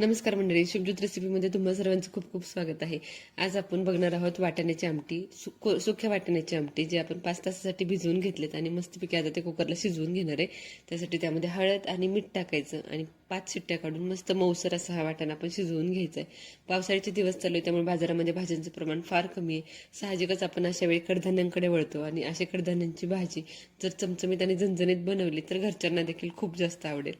नमस्कार मंडळी शुभज्योत रेसिपीमध्ये तुम्हा सर्वांचं खूप खूप स्वागत आहे. आज आपण बघणार आहोत वाटाण्याची आमटी सु- सुक्या वाटाण्याची आमटी जे आपण पाच तासासाठी भिजवून घेतलेत आणि मस्तपैकी आता ते कुकरला शिजवून घेणार आहे. त्यासाठी त्यामध्ये हळद आणि मीठ टाकायचं आणि पाच शिट्ट्या काढून मस्त मऊसर असा हा वाटाणा आपण शिजवून घ्यायचा आहे. पावसाळ्याचे दिवस चालू आहे त्यामुळे बाजारामध्ये भाज्यांचं प्रमाण फार कमी आहे. साहजिकच आपण अशा वेळी कडधान्यांकडे वळतो आणि अशा कडधान्यांची भाजी जर चमचमीत आणि झणझणीत बनवली तर घरच्यांना देखील खूप जास्त आवडेल.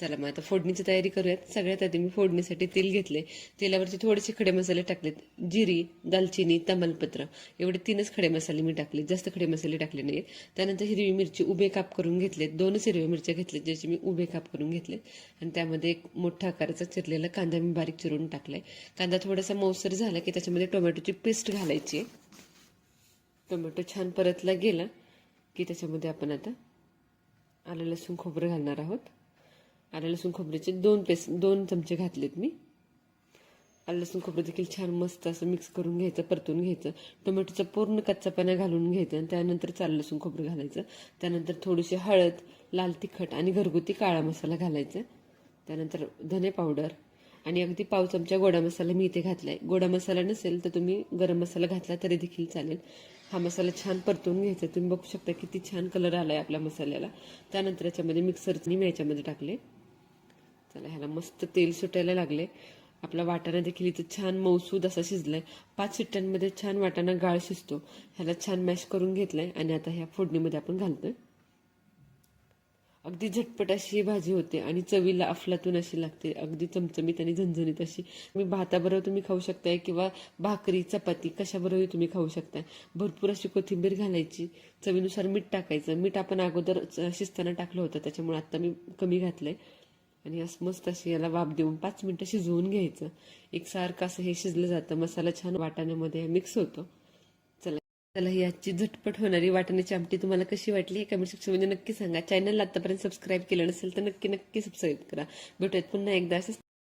चला मग आता फोडणीची तयारी करूयात. सगळ्यात आधी मी फोडणीसाठी तेल घेतले. तेलावरती थोडेसे खडे मसाले टाकलेत. जिरी दालचिनी तमालपत्र. एवढे तीनच खडे मसाले मी टाकले. जास्त खडे मसाले टाकले नाहीत त्यानंतर हिरवी मिरची उभे काप करून घेतलेत. दोनच हिरव्या मिरच्या घेतल्यात ज्याचे मी उभे काप करून घेतलेत. आणि त्यामध्ये एक मोठा आकाराचा चिरलेला कांदा मी बारीक चिरून टाकलाय. कांदा थोडासा मौसर झाला की त्याच्यामध्ये टोमॅटोची पेस्ट घालायची आहे. टोमॅटो छान परतला गेला की त्याच्यामध्ये आपण आता आलं लसूण खोबरं घालणार आहोत. आलं लसूण खोबऱ्याचे दोन पेस्ट दोन चमचे घातलेत मी. आलं लसूण खोबरं देखील छान मस्त असं मिक्स करून घ्यायचं परतून घ्यायचं. टोमॅटोचा पूर्ण कच्चापणा घालून घ्यायचं आणि त्यानंतर चाल लसूण खोबरं घालायचं. त्यानंतर थोडीशी हळद लाल तिखट आणि घरगुती काळा मसाला घालायचा. त्यानंतर धने पावडर आणि अगदी पाव चमचा गोडा मसाला मी इथे घातला आहे गोडा मसाला नसेल तर तुम्ही गरम मसाला घातला तरी देखील चालेल. हा मसाला छान परतून घ्यायचा. तुम्ही बघू शकता किती छान कलर आला आहे आपल्या मसाल्याला. त्यानंतर याच्यामध्ये मिक्सरनी मी याच्यामध्ये टाकले चला ह्याला मस्त तेल सुटायला लागले. आपला वाटाणा देखील इथं छान मौसूद असा शिजलाय. पाच शिट्ट्यांमध्ये छान वाटाणा गाळ शिजतो. ह्याला छान मॅश करून घेतलाय आणि आता ह्या फोडणीमध्ये आपण घालतोय. अगदी झटपट अशी ही भाजी होते आणि चवीला अफलातून अशी लागते. अगदी चमचमीत आणि झणझणीत अशी. तुम्ही भाताबरोबर तुम्ही खाऊ शकताय किंवा भाकरी चपाती कशाबरोबरही तुम्ही खाऊ शकताय. भरपूर अशी कोथिंबीर घालायची. चवीनुसार मीठ टाकायचं. मीठ आपण अगोदर शिजताना टाकलं होतं. त्याच्यामुळे आता मी कमी घातलंय. आणि असं मस्त अशी याला वाफ देऊन पाच मिनिटं शिजवून घ्यायचं. एकसारखं असं हे शिजलं जातं. मसाला छान वाटाण्यामध्ये मिक्स होतो. चला चला ही आजची झटपट होणारी वाटाण्याची आमटी तुम्हाला कशी वाटली हे कमेंट सेक्शनमध्ये नक्की सांगा. चॅनलला आतापर्यंत सबस्क्राईब केलं नसेल तर नक्की नक्की सबस्क्राईब करा. भेटूयात पुन्हा एकदा. असं